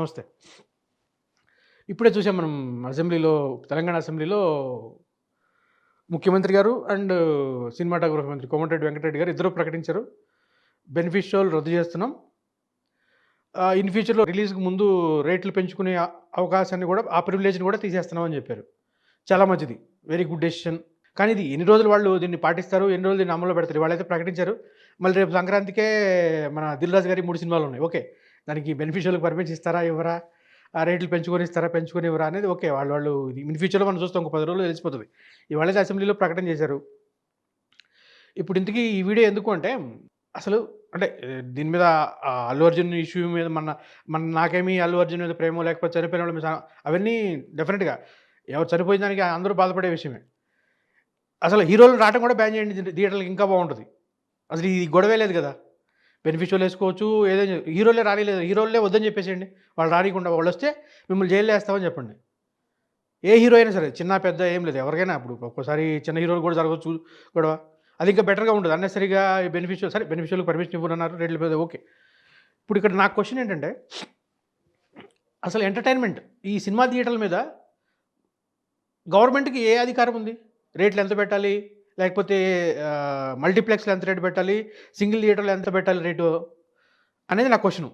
నమస్తే. ఇప్పుడే చూసాం మనం అసెంబ్లీలో తెలంగాణ అసెంబ్లీలో ముఖ్యమంత్రి గారు అండ్ సినిమాటోగ్రఫీ మంత్రి కోమటిరెడ్డి వెంకటరెడ్డి గారు ఇద్దరు ప్రకటించారు. బెనిఫిట్ షోలు రద్దు చేస్తున్నాం. ఇన్ ఫ్యూచర్లో రిలీజ్కి ముందు రేట్లు పెంచుకునే అవకాశాన్ని కూడా ఆ ప్రివిలేజ్ని కూడా తీసేస్తున్నామని చెప్పారు. చాలా మంచిది. Very good decision. కానీ ఇది ఎన్ని రోజులు వాళ్ళు దీన్ని పాటిస్తారు ఎన్ని రోజులు దీన్ని అమల్లో పెడతారు వాళ్ళైతే ప్రకటించారు. మళ్ళీ రేపు సంక్రాంతికే మన దిల్ రాజు గారి మూడు సినిమాలు ఉన్నాయి. ఓకే. దానికి బెనిఫిషియల్కి పర్మిషన్ ఇస్తారా ఇవ్వరా? ఆ రేట్లు పెంచుకొని ఇస్తారా పెంచుకొని ఇవ్వరా అనేది ఓకే. వాళ్ళు వాళ్ళు ఇది ఇన్ ఫ్యూచర్లో మనం చూస్తాం ఒక పది రోజులు తెలిసిపోతుంది. ఇవాళైతే అసెంబ్లీలో ప్రకటన చేశారు. ఇప్పుడు ఇంతకీ ఈ వీడియో ఎందుకు అంటే అసలు అంటే దీని మీద అల్లు అర్జున్ ఇష్యూ మీద మన మన నాకేమీ అల్లు అర్జున్ మీద ప్రేమ లేకపోతే చనిపోయిన వాళ్ళ మీద అవన్నీ డెఫినెట్గా ఎవరు చనిపోయిన దానికి అందరూ బాధపడే విషయమే. అసలు హీరోలు రావడం కూడా బ్యాన్ చేయండి థియేటర్లకు ఇంకా బాగుంటుంది. అసలు ఈ గొడవే లేదు కదా. బెనిఫిషియల్ వేసుకోవచ్చు ఏదైనా హీరోలే రానిలేదు హీరోలే వద్దని చెప్పేసేయండి. వాళ్ళు రానికుండా వాళ్ళు వస్తే మిమ్మల్ని జైల్లో వేస్తామని చెప్పండి. ఏ హీరో అయినా సరే చిన్న పెద్ద ఏం లేదు. ఎవరికైనా అప్పుడు ఒక్కోసారి చిన్న హీరోలు కూడా జరగవచ్చు గొడవ. అది ఇంకా బెటర్గా ఉంటుంది అన్నెసరిగా బెనిఫిషియల్ సరే బెనిఫిషియల్ పర్మిషన్ ఇవ్వనన్నారు రేట్ల మీద ఓకే. ఇప్పుడు ఇక్కడ నాకు క్వశ్చన్ ఏంటంటే అసలు ఎంటర్టైన్మెంట్ ఈ సినిమా థియేటర్ల మీద గవర్నమెంట్కి ఏ అధికారం ఉంది? రేట్లు ఎంత పెట్టాలి? లేకపోతే మల్టీప్లెక్స్లో ఎంత రేటు పెట్టాలి? సింగిల్ థియేటర్లో ఎంత పెట్టాలి రేటు? అనేది నా క్వశ్చన్.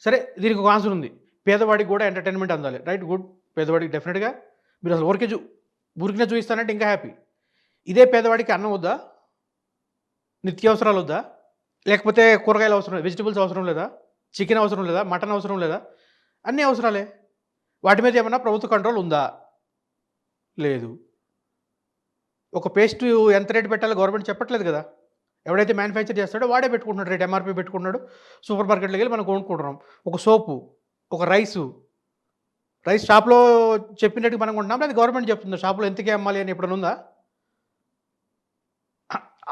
సరే దీనికి ఒక ఆన్సర్ ఉంది. పేదవాడికి కూడా ఎంటర్టైన్మెంట్ అందాలి. Right good. పేదవాడికి డెఫినెట్గా. మీరు అసలు ఊరికే చూ ఊరికినే చూపిస్తానంటే ఇంకా హ్యాపీ. ఇదే పేదవాడికి అన్నం వద్దా? నిత్యావసరాలు వద్దా? లేకపోతే కూరగాయలు అవసరం వెజిటబుల్స్ అవసరం లేదా? చికెన్ అవసరం లేదా? మటన్ అవసరం లేదా? అన్నీ అవసరాలే. వాటి మీద ఏమన్నా ప్రభుత్వ కంట్రోల్ ఉందా? లేదు. ఒక పేస్ట్ ఎంత రేటు పెట్టాలో గవర్నమెంట్ చెప్పట్లేదు కదా. ఎవడైతే మ్యానుఫ్యాక్చర్ చేస్తాడో వాడే పెట్టుకుంటున్నాడు రేట్. ఎంఆర్పీ పెట్టుకున్నాడు సూపర్ మార్కెట్లోకి వెళ్ళి మనం కొనుక్కుంటున్నాం. ఒక సోపు ఒక రైసు. రైస్ షాప్లో చెప్పినట్టు మనం కొంటున్నాం అది గవర్నమెంట్ చెప్తుంది? షాప్లో ఎంతకే అమ్మాలి అని ఎప్పుడైనా ఉందా?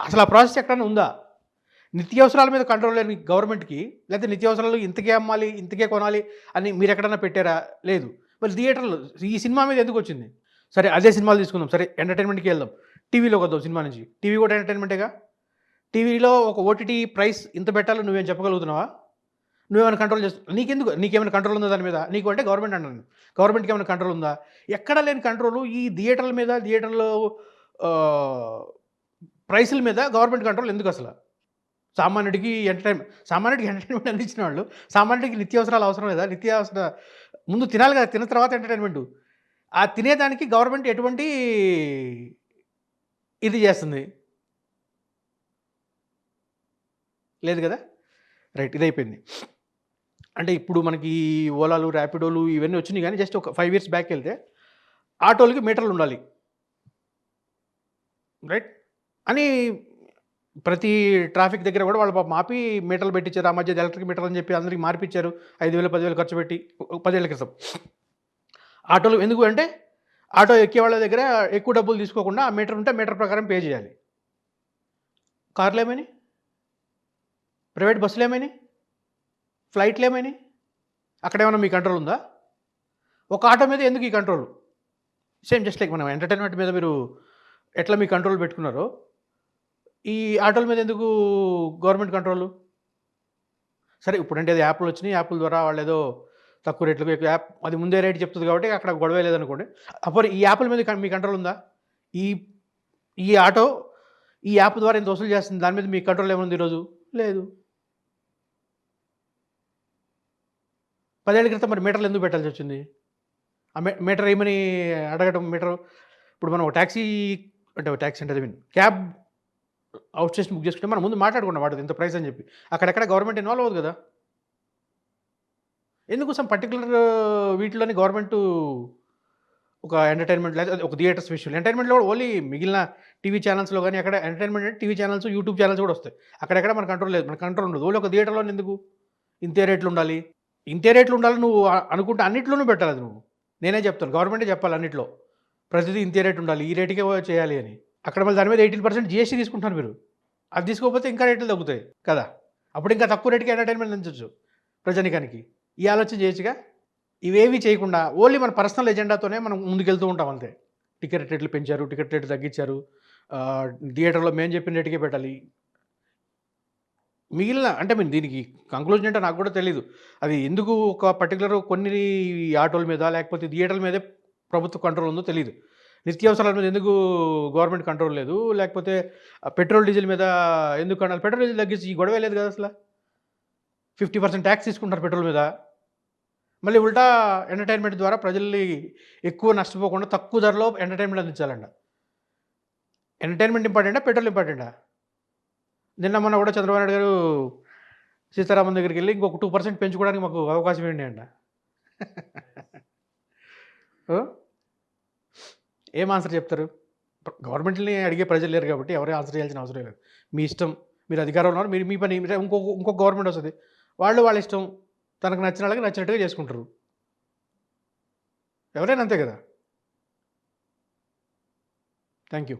అసలు ఆ ప్రాసెస్ ఎక్కడైనా ఉందా? నిత్యావసరాల మీద కంట్రోల్ లేని గవర్నమెంట్కి లేకపోతే నిత్యావసరాలు ఇంతకే అమ్మాలి ఇంతకే కొనాలి అని మీరు ఎక్కడైనా పెట్టారా? లేదు. మరి థియేటర్లో ఈ సినిమా మీద ఎందుకు వచ్చింది? సరే అదే సినిమాలు తీసుకుందాం. సరే ఎంటర్టైన్మెంట్కి వెళ్దాం. టీవీలోకి వద్దాం సినిమా నుంచి. టీవీ కూడా ఎంటర్టైన్మెంటేగా? టీవీలో ఒక ఓటీటీ ప్రైస్ ఇంత పెట్టాలో నువ్వేం చెప్పగలుగుతున్నావా? నువ్వేమైనా కంట్రోల్ చేస్తున్నావు నీకెందుకు నీకేమైనా కంట్రోల్ ఉందా దాని మీద? నీకు అంటే గవర్నమెంట్ అంటాను గవర్నమెంట్కి ఏమైనా కంట్రోల్ ఉందా? ఎక్కడ లేని కంట్రోల్ ఈ థియేటర్ల మీద థియేటర్లో ప్రైసుల మీద గవర్నమెంట్ కంట్రోల్ ఎందుకు అసలు? సామాన్యుడికి ఎంటర్టైన్మెంట్ సామాన్యుడికి ఎంటర్టైన్మెంట్ అందించిన వాళ్ళు సామాన్యుడికి నిత్యావసరాలు అవసరం లేదా? నిత్యావసర ముందు తినాలి కదా తిన్న తర్వాత ఎంటర్టైన్మెంట్. ఆ తినేదానికి గవర్నమెంట్ ఎటువంటి ఇది చేస్తుంది. లేదు కదా? రైట్ ఇది అయిపోయింది. అంటే ఇప్పుడు మనకి ఈ ఓలాలు ర్యాపిడోలు ఇవన్నీ వచ్చినాయి కానీ జస్ట్ ఒక ఫైవ్ ఇయర్స్ బ్యాక్ వెళ్తే ఆటోలకి మీటర్లు ఉండాలి. రైట్? అని ప్రతి ట్రాఫిక్ దగ్గర కూడా వాళ్ళు పాపం ఆపి మీటర్లు పెట్టించారు. ఆ మధ్య ఎలక్ట్రిక్ మీటర్ అని చెప్పి అందరికి మార్పిచ్చారు. ఐదు వేలు పదివేలు ఖర్చు పెట్టి ఒక క్రితం. ఆటోలు ఎందుకు అంటే ఆటో ఎక్కే వాళ్ళ దగ్గర ఎక్కువ డబ్బులు తీసుకోకుండా ఆ మీటర్ ఉంటే మీటర్ ప్రకారం పే చేయాలి. కార్లు ఏమైనాయి ప్రైవేట్ బస్సులు ఏమైనాయి ఫ్లైట్లు ఏమైనాయి అక్కడ ఏమైనా మీ కంట్రోల్ ఉందా? ఒక ఆటో మీద ఎందుకు ఈ కంట్రోల్? సేమ్ జస్ట్ లైక్ మనం ఎంటర్టైన్మెంట్ మీద మీరు ఎట్లా మీ కంట్రోల్ పెట్టుకున్నారో ఈ ఆటోల మీద ఎందుకు గవర్నమెంట్ కంట్రోల్? సరే ఇప్పుడంటే అది యాప్లు వచ్చినాయి యాప్ల ద్వారా వాళ్ళు ఏదో తక్కువ రేట్లకు ఎక్కువ యాప్ అది ముందే రేట్ చెప్తుంది కాబట్టి అక్కడ గొడవ లేదనుకోండి. అప్పుడు ఈ యాప్ల మీద మీ కంట్రోల్ ఉందా? ఈ ఈ ఆటో ఈ యాప్ ద్వారా ఎంత వసూలు చేస్తుంది దాని మీద మీ కంట్రోల్ ఏముంది ఈరోజు? లేదు. పదేళ్ళ క్రితం మరి మీటర్లు ఎందుకు పెట్టాల్సి వచ్చింది? ఆ మీటర్ ఏమని అడగడం మీటర్ ఇప్పుడు మనం ఒక ట్యాక్సీ అంటే ట్యాక్సీ అంటే mean cab out station book చేసుకుంటే మనం ముందు మాట్లాడుకున్నాం వాడు ఇంత ప్రైస్ అని చెప్పి. అక్కడెక్కడ గవర్నమెంట్ ఇన్వాల్వ్ అవ్వదు కదా? ఎందుకోసం పర్టికులర్ వీటిలోని గవర్నమెంట్ ఒక ఎంటర్టైన్మెంట్ లేదా ఒక థియేటర్స్ విషయంలో. ఎంటర్టైన్మెంట్లో కూడా ఓన్లీ మిగిలిన టీవీ ఛానల్స్లో కానీ అక్కడ ఎంటర్టైన్మెంట్ అంటే టీవీ ఛానల్స్ యూట్యూబ్ ఛానల్స్ కూడా వస్తాయి. అక్కడెక్కడ మన కంట్రోల్ లేదు. మన కంట్రోల్ ఉండదు. ఓన్లీ ఒక థియేటర్లో ఎందుకు? ఇంతే రేట్లు ఉండాలి. ఇంతే రేట్లు ఉండాలి నువ్వు అనుకుంటే అన్నిట్లోనూ పెట్టాలి నువ్వు. నేనే చెప్తాను. గవర్నమెంటే చెప్పాలి అన్నిట్లో. ప్రతిదీ ఇంతే రేట్ ఉండాలి. ఈ రేటుకే చేయాలి అని. అక్కడ మళ్ళీ దాని మీద ఎయిటీన్ పర్సెంట్ జిఎస్టీ తీసుకుంటున్నారు మీరు. అది తీసుకోకపోతే ఇంకా రేట్లు తగ్గుతాయి కదా. అప్పుడు ఇంకా తక్కువ రేటుకి ఎంటర్టైన్మెంట్ అందించవచ్చు ప్రజానికానికి. ఈ ఆలోచన చేయొచ్చుగా? ఇవేవి చేయకుండా ఓన్లీ మన పర్సనల్ ఎజెండాతోనే మనం ముందుకెళ్తూ ఉంటాం అంతే. టికెట్ రేట్లు పెంచారు టికెట్ రేట్లు తగ్గించారు థియేటర్లో మేము చెప్పిన రేటుకే పెట్టాలి. మిగిలిన అంటే మేము దీనికి కంక్లూజన్ అంటే నాకు కూడా తెలియదు అది ఎందుకు ఒక పర్టికులర్ కొన్ని ఆటోల మీద లేకపోతే థియేటర్ల మీదే ప్రభుత్వ కంట్రోల్ ఉందో తెలియదు నిత్యావసరాల మీద ఎందుకు గవర్నమెంట్ కంట్రోల్ లేదు? లేకపోతే పెట్రోల్ డీజిల్ మీద ఎందుకు అనాలి పెట్రోల్ డీజిల్ తగ్గించి ఈ గొడవ లేదు కదా అసలు? ఫిఫ్టీ పర్సెంట్ ట్యాక్స్ తీసుకుంటారు పెట్రోల్ మీద. మళ్ళీ ఉల్టా ఎంటర్టైన్మెంట్ ద్వారా ప్రజల్ని ఎక్కువ నష్టపోకుండా తక్కువ ధరలో ఎంటర్టైన్మెంట్ అందించాలంట. ఎంటర్టైన్మెంట్ ఇంపార్టెంటా పెట్రోల్ ఇంపార్టెంటా? నిన్న మొన్న కూడా చంద్రబాబు నాయుడు గారు సీతారామన్ దగ్గరికి వెళ్ళి ఇంకొక టూ పర్సెంట్ పెంచుకోవడానికి మాకు అవకాశం ఏంటి అంట. ఏం ఆన్సర్ చెప్తారు? గవర్నమెంట్ని అడిగే ప్రజలు లేరు కాబట్టి ఎవరే ఆన్సర్ చేయాల్సిన అవసరం లేదు. మీ ఇష్టం మీరు అధికారంలో ఉన్నారు మీరు మీ పని ఇంకొక ఇంకొక గవర్నమెంట్ వస్తుంది. వాళ్ళు వాళ్ళ ఇష్టం తనకు నచ్చిన వాళ్ళకి నచ్చినట్టుగా చేసుకుంటారు. ఎవరైనా అంతే కదా? Thank you